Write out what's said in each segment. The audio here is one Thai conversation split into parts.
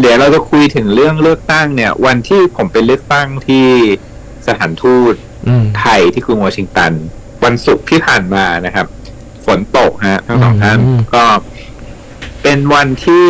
เดี๋ยวเราจะคุยถึงเรื่องเลือกตั้งเนี่ย วันที่ผมไปเลือกตั้งที่สถานทูตอืมไทยที่กรุงวอชิงตัน วันศุกร์ที่ผ่านมานะครับ ฝนตกฮะทั้งสองท่านอืมก็เป็นวันที่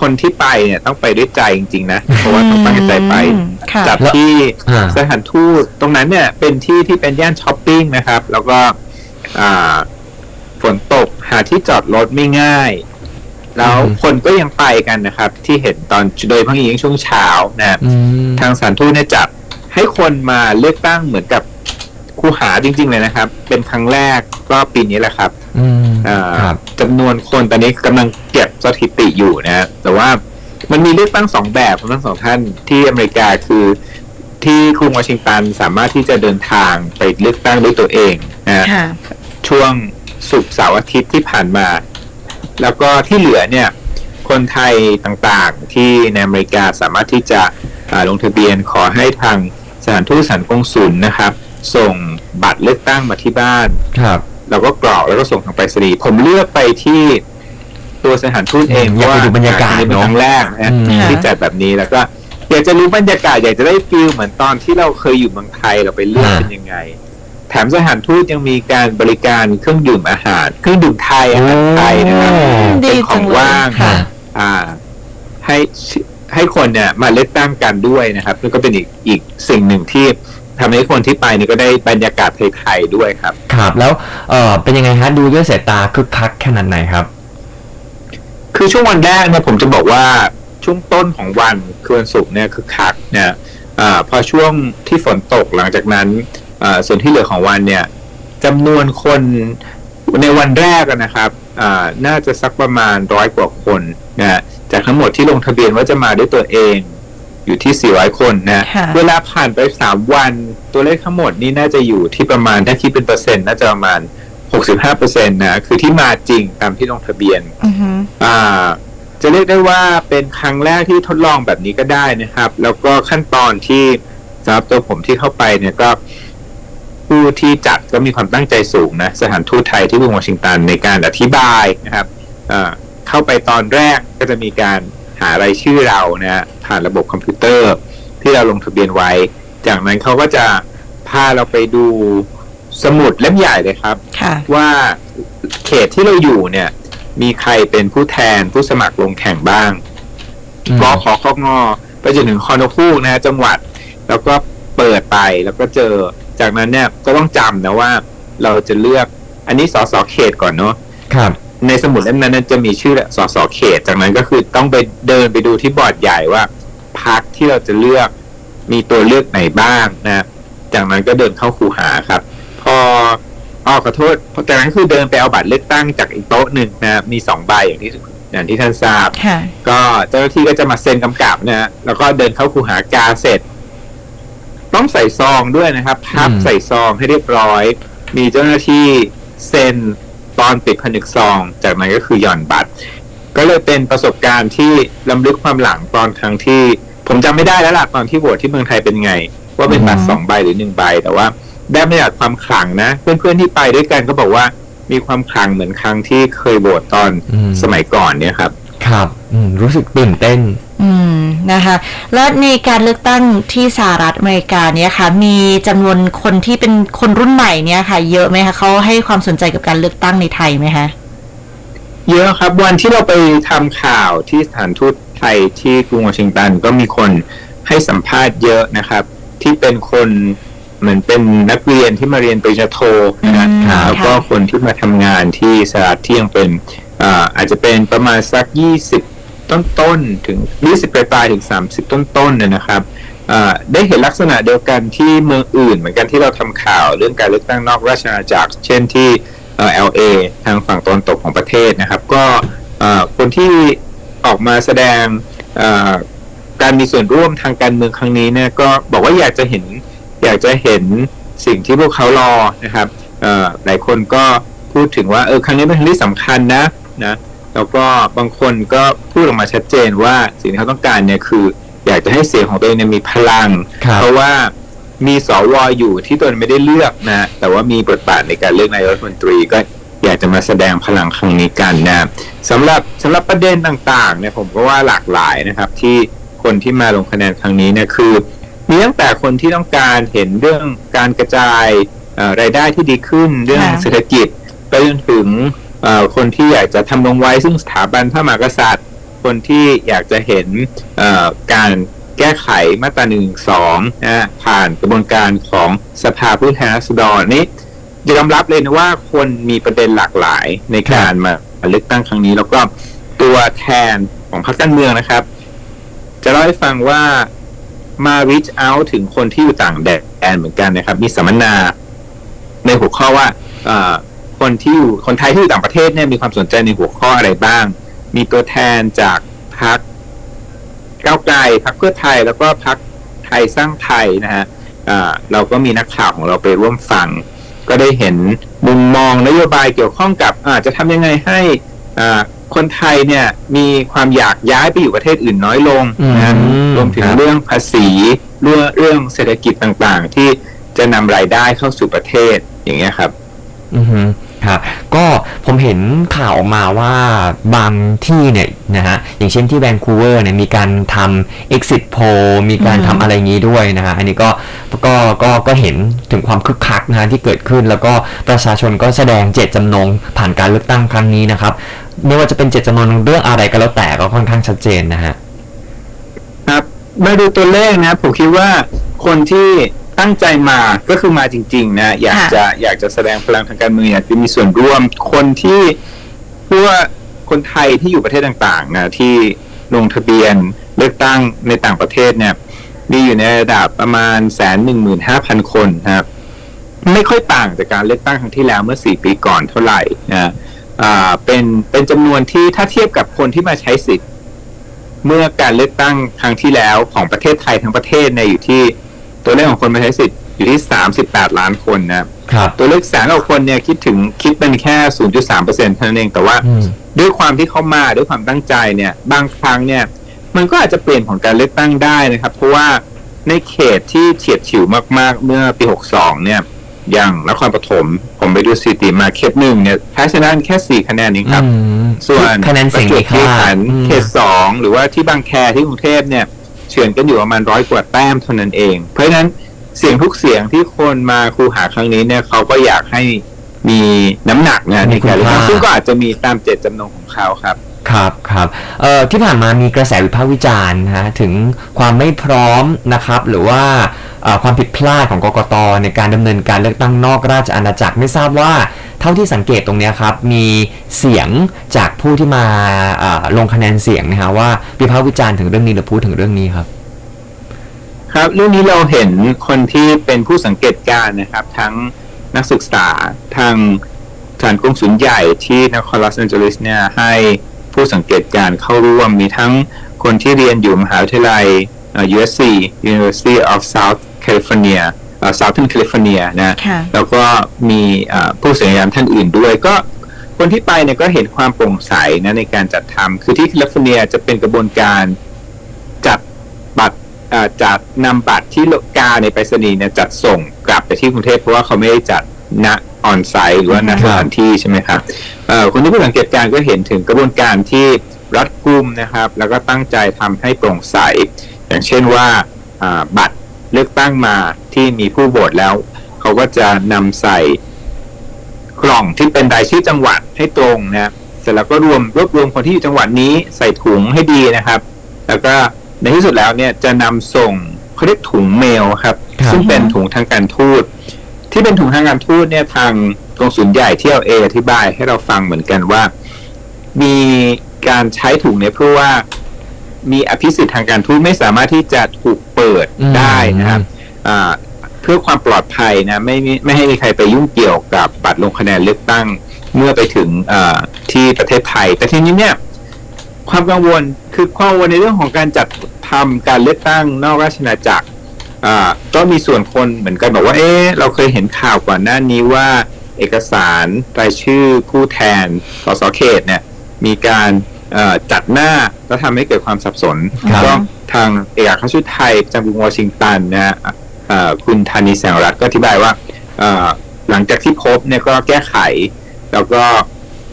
คนที่ไปเนี่ยต้องไปด้วยใจจริง ๆ นะ เพราะว่าต้องตั้งใจไปอืมค่ะจัดที่อ่าสถานทูตตรงนั้นเนี่ย เป็นที่ที่เป็นย่านช้อปปิ้งนะครับ แล้วก็อ่าฝนตกหาที่จอดรถไม่ง่าย แล้วอืมคนก็ยังไปกันนะครับ ที่เห็นตอนโดยเฉพาะอย่างยิ่งช่วงเช้านะครับอืมทางสถานทูตเนี่ยจัดให้คนมาเลือกตั้งเหมือนกับคูหาจริง ๆ เลยนะครับ เป็นครั้งแรกก็ปีนี้แหละครับอืมอ่าครับจำนวนคนตอนนี้กำลังเก็บสถิติอยู่นะฮะแต่ว่ามันมีเลือกตั้งสองแบบของทั้งสองท่านที่อเมริกาคือที่กรุงวอชิงตันสามารถที่จะเดินทางไปเลือกตั้งด้วยตัวเองนะฮะค่ะช่วงศุกร์เสาร์อาทิตย์ที่ผ่านมา แล้วก็ที่เหลือเนี่ย คนไทยต่างๆ ที่ในอเมริกาสามารถที่จะอ่าลงทะเบียนขอให้ทางสถานทูตสถานกงสุลนะครับ ส่งบัตรเลือกตั้งมาที่บ้านครับเราก็กรอกแล้วก็ส่งทางไปรษณีย์ผมเลือกไปที่ตัวสถานทูตเองอืมอยากไปดูบรรยากาศอันนี้เป็นเนอะครั้งแรกนะอืมที่จัดแบบนี้แล้วก็อยากจะรู้บรรยากาศอยากจะได้ฟีลเหมือนตอนที่เราเคยอยู่เมืองไทยเราไปเลือกเป็นยังไง แถมสถานทูตยังมีการบริการเครื่องดื่มอาหาร เครื่องดื่มไทยอาหารไทยนะครับโอ้ดีเป็นขจัองงเลยว่างค่ะ อ่าให้ให้คนเนี่ยมาเลือกตั้งกันด้วยนะครับแล้วก็เป็นอีกอีกสิ่งหนึ่งที่ทำให้คนที่ไปเนี่ยก็ได้บรรยากาศไทยๆด้วยครับ ครับแล้วเออเป็นยังไงฮะดูด้วยสายตาคึกคักขนาดไหนครับ คือช่วงวันแรกเนี่ยผมจะบอกว่าช่วงต้นของวันคือวันศุกร์เนี่ยคือคักเนี่ยอาพอช่วงที่ฝนตกหลังจากนั้นอ่าส่วนที่เหลือของวันเนี่ยจำนวนคนในวันแรกอะนะครับอ่า น่าจะสักประมาณร้อยกว่าคนนะฮะจากทั้งหมดที่ลงทะเบียนว่าจะมาด้วยตัวเองอยู่ที่ 400 คนนะค่ะเวลาผ่านไป 3 วัน ตัวเลขทั้งหมดนี่น่าจะอยู่ที่ประมาณ ถ้าคิดเป็นเปอร์เซ็นต์น่าจะประมาณ 65%นะ คือที่มาจริงตามที่ลงทะเบียนอือฮึอ่า จะเรียกได้ว่าเป็นครั้งแรกที่ทดลองแบบนี้ก็ได้นะครับ แล้วก็ขั้นตอนที่สำหรับตัวผมที่เข้าไปเนี่ยก็ ผู้ที่จัดก็มีความตั้งใจสูงนะสถานทูตไทยที่กรุงวอชิงตันในการอธิบายนะครับอ่าเข้าไปตอนแรกก็จะมีการหารายชื่อเรานะฮะผ่านระบบคอมพิวเตอร์ ที่เราลงทะเบียนไว้ จากนั้นเขาก็จะพาเราไปดูสมุดเล่มใหญ่เลยครับค่ะว่าเขตที่เราอยู่เนี่ย มีใครเป็นผู้แทนผู้สมัครลงแข่งบ้างอืมกขอข้องอไปจนถึงคอนคูกนะฮะจังหวัด แล้วก็เปิดไปแล้วก็เจอ จากนั้นเนี่ยก็ต้องจำนะว่าเราจะเลือกอันนี้สสเขตก่อนเนาะครับ ในสมุดเล่มนั้นนะจะมีชื่อสสเขต จากนั้นก็คือต้องไปเดินไปดูที่บอร์ดใหญ่ว่าพักที่เราจะเลือกมีตัวเลือกไหนบ้างนะ จากนั้นก็เดินเข้าคูหาครับ พออ๋อขอโทษจากนั้นคือเดินไปเอาบัตรเลือกตั้งจากอีกโต๊ะหนึ่งนะมีสองใบอย่างที่อย่างที่ท่านทราบค่ะก็เจ้าหน้าที่ก็จะมาเซ็นกำกับนะฮะแล้วก็เดินเข้าคูหากาเสร็จ ต้องใส่ซองด้วยนะครับพับอืมใส่ซองให้เรียบร้อย มีเจ้าหน้าที่เซ็นตอนปิดผนึกซอง จากนั้นก็คือหย่อนบัตร ก็เลยเป็นประสบการณ์ที่ล้ำลึกความหลังตอนครั้งที่ ผมจำไม่ได้แล้วล่ะตอนที่โหวตที่เมืองไทยเป็นไง ว่าเป็นบัตรอืมสองใบหรือหนึ่งใบ แต่ว่าได้บรรยากาศความขลังนะ เพื่อนๆที่ไปด้วยกันก็บอกว่ามีความขลังเหมือนครั้งที่เคยโหวตตอนอืมสมัยก่อนเนี่ยครับ ครับอืมรู้สึกตื่นเต้น อืมนะคะ และในการเลือกตั้งที่สหรัฐอเมริกาเนี่ยค่ะ มีจำนวนคนที่เป็นคนรุ่นใหม่เนี่ยค่ะ เยอะไหมคะเขาให้ความสนใจกับการเลือกตั้งในไทยไหมคะเยอะครับ วันที่เราไปทำข่าวที่สถานทูตไทยที่กรุงวอชิงตันก็มีคนให้สัมภาษณ์เยอะนะครับ ที่เป็นคนเหมือนเป็นนักเรียนที่มาเรียนปริญญาโทนะฮะอืมแล้วก็ค่ะคนที่มาทำงานที่สหรัฐที่ยังเป็น อ่าอาจจะเป็นประมาณสักยี่สิบต้นๆถึงยี่สิบปลายๆถึงสามสิบต้นๆเนี่ยนะครับได้เห็นลักษณะเดียวกันที่เมืองอื่น เหมือนกันที่เราทำข่าวเรื่องการเลือกตั้งนอกราชอาณาจักร เช่นที่เอ่อ LA ทางฝั่งตะวันตกของประเทศนะครับ ก็คนที่ออกมาแสดงการมีส่วนร่วมทางการเมืองครั้งนี้เนี่ยก็บอกว่าอยากจะเห็นอยากจะเห็นสิ่งที่พวกเขารอนะครับหลายคนก็พูดถึงว่าเออครั้งนี้เป็นครั้งที่สำคัญนะ นะแล้วก็บางคนก็พูดออกมาชัดเจนว่าสิ่งที่เขาต้องการเนี่ยคือ อยากจะให้เสียงของตัวเองเนี่ยมีพลังครับเพราะว่ามีสวอยู่ที่ตนไม่ได้เลือกนะแต่ว่ามีบทบาทในการเลือกนายกรัฐมนตรีก็อยอยากจะมาแสดงพลังครั้งนี้กันนะสำหรับสำหรับประเด็นต่างๆเนี่ยผมก็ว่าหลากหลายนะครับ ที่คนที่มาลงคะแนนครั้งนี้เนี่ยคือมีตั้งแต่คนที่ต้องการเห็นเรื่องการกระจายเอ่อรายได้ที่ดีขึ้นเรื่องค่ะเศรษฐกิจไปจนถึงเอ่อ คนที่อยากจะทำลงไว้ซึ่งสถาบันพระมหากษัตริย์ คนที่อยากจะเห็นเอ่อการแก้ไขมาตราหนึ่งสองนะฮะผ่านกระบวนการของสภาผู้แทนราษฎรนี่ยอมรับเลยนะว่าคนมีประเด็นหลากหลายในการมาเลือกตั้งครั้งนี้ แล้วก็ตัวแทนของพรรคการเมืองนะครับ จะเล่าให้ฟังว่ามา reach out ถึงคนที่อยู่ต่างแดนเหมือนกันนะครับ มีสัมมนาในหัวข้อว่าเอ่อ คนที่อยู่คนไทยที่อยู่ต่างประเทศเนี่ยมีความสนใจในหัวข้ออะไรบ้าง มีตัวแทนจากพรรคก้าวไกลพรรคเพื่อไทยแล้วก็พรรคไทยสร้างไทยนะฮะอ่าเราก็มีนักข่าวของเราไปร่วมฟัง ก็ได้เห็นมุมมองนโยบายเกี่ยวข้องกับอาจะทำยังไงให้อ่าคนไทยเนี่ยมีความอยากย้ายไปอยู่ประเทศอื่นน้อยลงนะฮะอืมรวมถึงครับเรื่องภาษีเรื่องเรื่องเศรษฐกิจต่างๆ ที่จะนำรายได้เข้าสู่ประเทศอย่างเงี้ยครับ อือ ฮึครับก็ผมเห็นข่าวออกมาว่าบางที่เนี่ยนะฮะอย่างเช่นที่แวนคูเวอร์เนี่ยมีการทำ exit poll มีการอืมทำอะไรอย่างนี้ด้วยนะฮะอันนี้ก็ก็ก็ก็เห็นถึงความคึกคักนะฮะที่เกิดขึ้น แล้วก็ประชาชนก็แสดงเจตจำนงผ่านการเลือกตั้งครั้งนี้นะครับไม่ว่าจะเป็นเจตจำนงเรื่องอะไรก็แล้วแต่ก็ค่อนข้างชัดเจนนะฮะครับมาดูตัวเลขนะผมคิดว่าคนที่ ตั้งใจมาก็คือมาจริง ๆ นะ อยากค่ะจะอยากจะแสดงพลังทางการเมืองอยากจะมีส่วนร่วมคนที่เพื่อคนไทยที่อยู่ประเทศต่างๆนะที่ลงทะเบียนเลือกตั้งในต่างประเทศเนี่ยมีอยู่ในระดับประมาณแสนหนึ่งหมื่นห้าพันคนนะครับ ไม่ค่อยต่างจากการเลือกตั้งครั้งที่แล้วเมื่อสี่ปีก่อนเท่าไหร่นะอ่าเป็นเป็นจำนวนที่ถ้าเทียบกับคนที่มาใช้สิทธิ์ เมื่อการเลือกตั้งครั้งที่แล้วของประเทศไทยทั้งประเทศเนี่ยอยู่ที่ ตัวเลขของคนมาใช้สิทธิ์อยู่ที่ 38 ล้านคนนะครับครับ ตัวเลขแสนกว่าคนเนี่ยคิดถึงคิดเป็นแค่ 0.3เปอร์เซ็นต์เท่านั้นเอง แต่ว่าอืม ด้วยความที่เขามาด้วยความตั้งใจเนี่ยบางครั้งเนี่ยมันก็อาจจะเปลี่ยนผลการเลือกตั้งได้นะครับ เพราะว่าในเขตที่เฉียดฉิวมากๆ เมื่อปี 62 เนี่ยอย่างนครปฐมผมไปดูสถิติมาเขตหนึ่งเนี่ยแพ้ชนะแค่4คะแนนเองครับ อืมส่วนคะแนนเสียงประจวมีบคีรีค่าขันธ์อืม เขตสองหรือว่าที่บางแคที่กรุงเทพเนี่ย เฉือนกันอยู่ประมาณร้อยกว่าแต้มเท่านั้นเอง เพราะฉะนั้นเสียงทุกเสียงที่คนมาคูหาครั้งนี้เนี่ยเขาก็อยากให้มีน้ำหนักนะในการเลือกตั้งซึ่งก็อาจจะมีตามเจตจำนงของเขาครับครับครับเอ่อที่ผ่านมามีกระแสวิพากษ์วิจารณ์นะฮะถึงความไม่พร้อมนะครับ หรือว่าเอ่อ ความผิดพลาดของกกตในการดำเนินการเลือกตั้งนอกราชอาณาจักรไม่ทราบว่าเท่าที่สังเกตตรงนี้ครับ มีเสียงจากผู้ที่มาลงคะแนนเสียงนะฮะว่าวิพากษ์วิจารณ์ถึงเรื่องนี้หรือพูดถึงเรื่องนี้ครับ ครับเรื่องนี้เราเห็นคนที่เป็นผู้สังเกตการณ์นะครับ ทั้งนักศึกษาทางฐานกงสุลใหญ่ที่นครลอสแอนเจลิสเนี่ยให้ผู้สังเกตการ์เข้าร่วมมีทั้งคนที่เรียนอยู่มหาวิทยาลัยอ่อ USC University of South California เอ่อ Southern California นะค่ะแล้วก็มีเอ่อผู้เสียงานท่านอื่นด้วยก็คนที่ไปเนี่ยก็เห็นความโปร่งใสนะในการจัดทำคือที่แคลิฟอร์เนียจะเป็นกระบวนการจัดบัตรเอ่อจัดนำบัตรที่กาในไปรษณีย์เนี่ยจัดส่งกลับไปที่กรุงเทพเพราะว่าเขาไม่ได้จัดณออนไซต์หรือว่าณอืมสถานที่ใช่ไหมครับเอ่อคนที่ผู้สังเกตการณ์ก็เห็นถึงกระบวนการที่รัดกุมนะครับ แล้วก็ตั้งใจทำให้โปร่งใส อย่างเช่นว่าอ่าบัตร เลือกตั้งมาที่มีผู้โหวตแล้ว เขาก็จะนำใส่กล่องที่เป็นรายชื่อจังหวัดให้ตรงนะครับเสร็จแล้วก็รวมรวบรวมคนที่อยู่จังหวัดนี้ใส่ถุงให้ดีนะครับ แล้วก็ในที่สุดแล้วเนี่ยจะนำส่งเขาเรียกถุงเมลครับครับ ซึ่งเป็นถุงทางการทูตที่เป็นถุงทางการทูตเนี่ยทางกองสุลใหญ่ที่เอาเออธิบายให้เราฟังเหมือนกันว่า มีการใช้ถุงเนี่ยเพื่อว่า มีอภิสิทธิ์ทางการทูตไม่สามารถที่จะถูกเปิดอืมได้นะครับอ่าเพื่อความปลอดภัยนะไม่มีไม่ให้มีใครไปยุ่งเกี่ยวกับบัตรลงคะแนนเลือกตั้งเมื่อไปถึงอ่าที่ประเทศไทย แต่ทีนี้เนี่ยความกังวลคือความกังวลในเรื่องของการจัดทำการเลือกตั้งนอกราชอาณาจักรอ่าก็มีส่วนคนเหมือนกันบอกว่า เอ๊ะเราเคยเห็นข่าวก่อนหน้านี้ว่าเอกสารรายชื่อผู้แทนสสเขตเนี่ยมีการเอ่อ จัดหน้าแล้วทำให้เกิดความสับสนครับก็ทางเอกอัครราชทูตไทยประจำกรุงวอชิงตันนะฮะเอ่อคุณธานีแสงรัตน์ก็อธิบายว่าเอ่อหลังจากที่พบเนี่ยก็แก้ไข แล้วก็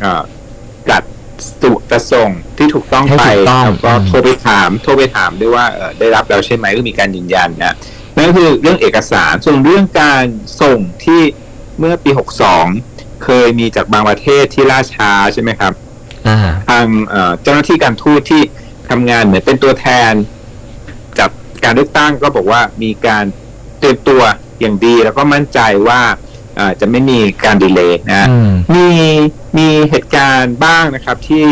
เอ่อจัดสุจะส่งที่ถูกต้องให้ไปถูกต้องแล้วก็อืมโทรไปถามโทรไปถามด้วยว่าเอ่อได้รับแล้วใช่ไหมก็มีการยืนยันนะนั่นก็คือเรื่องเอกสารส่วนเรื่องการส่งที่เมื่อปี 62 เคยมีจากบางประเทศที่ล่าช้าใช่ไหมครับอ่า ทางเอ่อเจ้าหน้าที่การทูตที่ทำงานเหมือนเป็นตัวแทนจากการเลือกตั้งก็บอกว่ามีการเตรียมตัวอย่างดี แล้วก็มั่นใจว่าเอ่อจะไม่มีการดีเลย์นะอืมมีมีเหตุการณ์บ้างนะครับที่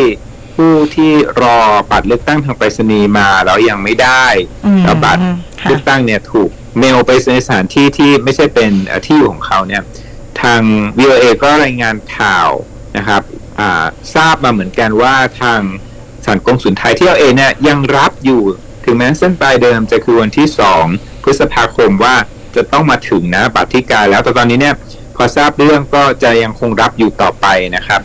ผู้ที่รอบัตรเลือกตั้งทางไปรษณีย์มาแล้วยังไม่ได้อืมแล้วบัตรค่ะเลือกตั้งเนี่ยถูกเมลไปในสถานที่ที่ไม่ใช่เป็นเอ่อที่อยู่ของเขาเนี่ย ทาง VOA ก็รายงานข่าวนะครับอ่า ทราบมาเหมือนกันว่าทางสถานกงสุลไทยที่เราเองเนี่ยยังรับอยู่ถึงแม้เส้นปลายเดิมจะคือวันที่ 2 พฤษภาคมว่าจะต้องมาถึงนะบัตรที่การแล้วแต่ตอนนี้เนี่ยพอทราบเรื่องก็จะยังคงรับอยู่ต่อไปนะครับ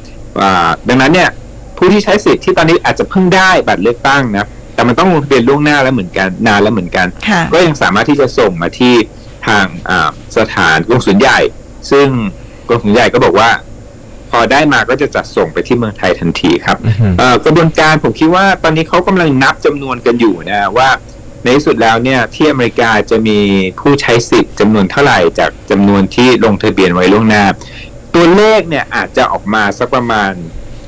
ดังนั้นเนี่ยผู้ที่ใช้สิทธิ์ที่ตอนนี้อาจจะเพิ่งได้บัตรเลือกตั้งนะแต่มันต้องลงทะเบียนล่วงหน้าแล้วเหมือนกันนานแล้วเหมือนกัน ก็ยังสามารถที่จะส่งมาที่ทางสถานกงสุลใหญ่ ซึ่งกงสุลใหญ่ก็บอกว่า อได้มาก็จะจัดส่งไปที่เมืองไทยทันทีครับอือหือเอ่อกระบวนการผมคิดว่าตอนนี้เขากำลังนับจำนวนกันอยู่นะว่าในที่สุดแล้วเนี่ยที่อเมริกาจะมีผู้ใช้สิทธิ์จำนวนเท่าไหร่จากจำนวนที่ลงทะเบียนไว้ล่วงหน้า ตัวเลขเนี่ยอาจจะออกมาสักประมาณ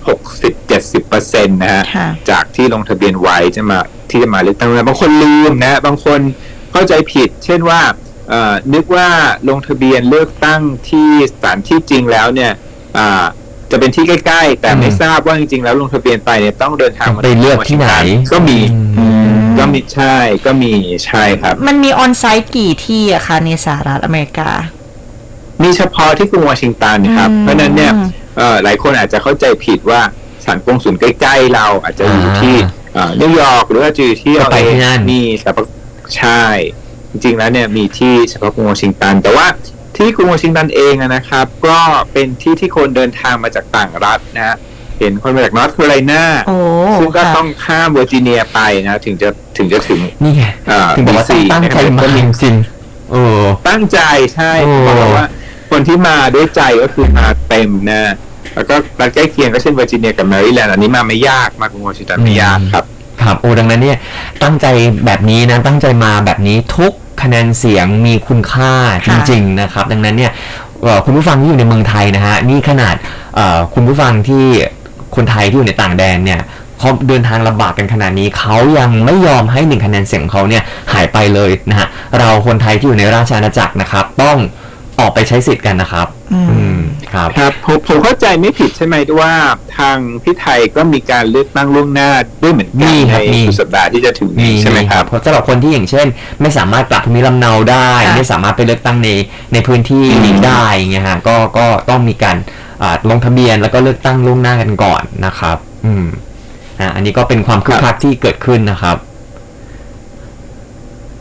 60-70%เปอร์เซ็นต์นะฮะค่ะจากที่ลงทะเบียนไว้จะมาที่จะมาเลือกตั้งบางคนลืมนะบางคนเข้าใจผิด เช่นว่าเอ่อนึกว่าลงทะเบียนเลือกตั้งที่สถานที่จริงแล้วเนี่ย อ่า จะเป็นที่ใกล้ ๆ แต่ไม่อืมทราบว่าจริงๆแล้วลงทะเบียนไปเนี่ยต้องเดินทางต้องมาไปเลือกที่ไหน ก็มีอืมก็มีใช่ก็มีใช่ครับ มันมีออนไซต์กี่ที่อะคะในสหรัฐอเมริกา มีเฉพาะที่กรุงวอชิงตันครับอืมเพราะฉะนั้นเนี่ยเอ่อหลายคนอาจจะเข้าใจผิดว่าสถานกงสุลใกล้ๆเราอาจจะอยู่ที่เอ่อนิวยอร์กหรือว่าจะอยู่ที่ก็ไปที่นั่นมีแต่ปะใช่ จริงๆแล้วเนี่ยมีที่เฉพาะกรุงวอชิงตัน แต่ว่า ที่กรุงวอชิงตันเองอะนะครับ ก็เป็นที่ที่คนเดินทางมาจากต่างรัฐนะฮะเห็นคนมาจากนอร์ทแคโรไลนาโอ้ซึ่งก็ค่ะต้องข้ามเวอร์จิเนียไปนะ ถึงจะถึงจะถึงนี่ไงเอ่อถึงบอกว่าต้อง DC ตั้งใจมาจริงๆเออตั้งใจใช่โอ้บอกว่า คนที่มาด้วยใจก็คือมาเต็มนะแล้วก็รัฐใกล้เคียงก็เช่นเวอร์จิเนียกับแมริแลนด์อันนี้มาไม่ยากมากกรุงวอชิงตันไม่ยากครับครับโอ้ดังนั้นเนี่ยตั้งใจแบบนี้นะตั้งใจมาแบบนี้ทุก คะแนนเสียงมีคุณค่าจค่ะริงๆนะครับ ดังนั้นเนี่ยเอ่อคุณผู้ฟังที่อยู่ในเมืองไทยนะฮะนี่ขนาดเอ่อคุณผู้ฟังที่คนไทยที่อยู่ในต่างแดนเนี่ยเขาเดินทางลำบากกันขนาดนี้เขายังไม่ยอมให้หนึ่งคะแนนเสียงของเขาเนี่ยหายไปเลยนะฮะเราคนไทยที่อยู่ในราชอาณาจักรนะครับ ต้องออกไปใช้สิทธิ์กันนะครับ อืมอืม ครับครับผมผมเข้าใจไม่ผิดใช่ไหมว่าทางพี่ไทยก็มีการเลือกตั้งล่วงหน้าด้วยเหมือนกัมีนคในรับมีสุดสัปดาห์ที่จะถึงมีนี้ใช่ไหมครับเพราะสำหรับคนที่อย่างเช่น ไม่สามารถกลับภูมิลำเนาได้ค่ะไม่สามารถไปเลือกตั้งในในพื้นที่อืมนี้ได้อย่างเงี้ยฮะก็ก็ต้องมีการอ่าลงทะเบียนแล้วก็เลือกตั้งล่วงหน้ากันก่อนนะครับ อืมอ่าอันนี้ก็เป็นความคึกคักที่เกิดขึ้นนะครับ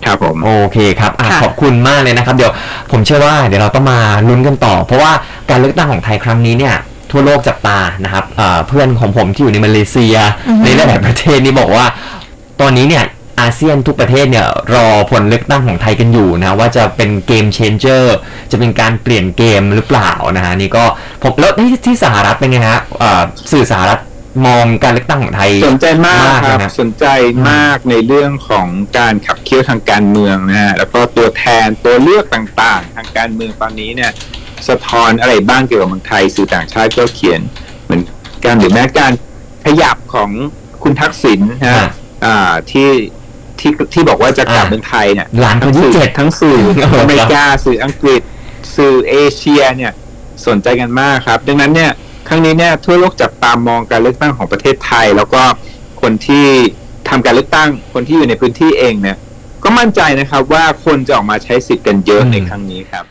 ครับผมโอเคครับอะค่ะขอบคุณมากเลยนะครับ เดี๋ยวผมเชื่อว่าเดี๋ยวเราต้องมาลุ้นกันต่อ เพราะว่าการเลือกตั้งของไทยครั้งนี้เนี่ย ทั่วโลกจับตานะครับเอ่อเพื่อนของผมที่อยู่ในมาเลเซีย อือฮึ ในหลายๆประเทศนี่บอกว่า ตอนนี้เนี่ยอาเซียนทุกประเทศเนี่ยรอผลเลือกตั้งของไทยกันอยู่นะว่าจะเป็นเกมเชนเจอร์จะเป็นการเปลี่ยนเกมหรือเปล่านะฮะนี่ก็ผมแล้วที่ที่สหรัฐเป็นไงฮะเอ่อสื่อสหรัฐ มองการเลือกตั้งของไทยสนใจมากมากคเลยรับนะสนใจมากในเรื่องของการขับเคี่ยวทางการเมืองนะฮะแล้วก็ตัวแทนตัวเลือกต่างๆ ทางการเมืองตอนนี้เนี่ย สะท้อนอะไรบ้างเกี่ยวกับเมืองไทยสื่อต่างชาติก็เขียนเหมือนกันหรือแม้การขยับของคุณทักษิณนะอ่าฮะอ่าที่ที่ที่บอกว่าจะกลับอ่าเมืองไทยเนี่ยหลานคนที่ทั้งสื่อเจ็ดทั้งสื่อเอออเมริกาสื่ออังกฤษ สื่อเอเชียเนี่ยสนใจกันมากครับ ดังนั้นเนี่ย ครั้งนี้เนี่ยทั่วโลกจับตามมองการเลือกตั้งของประเทศไทย แล้วก็คนที่ทำการเลือกตั้งคนที่อยู่ในพื้นที่เองเนี่ย ก็มั่นใจนะครับว่าคนจะออกมาใช้สิทธิ์กันเยอะในครั้งนี้ครับ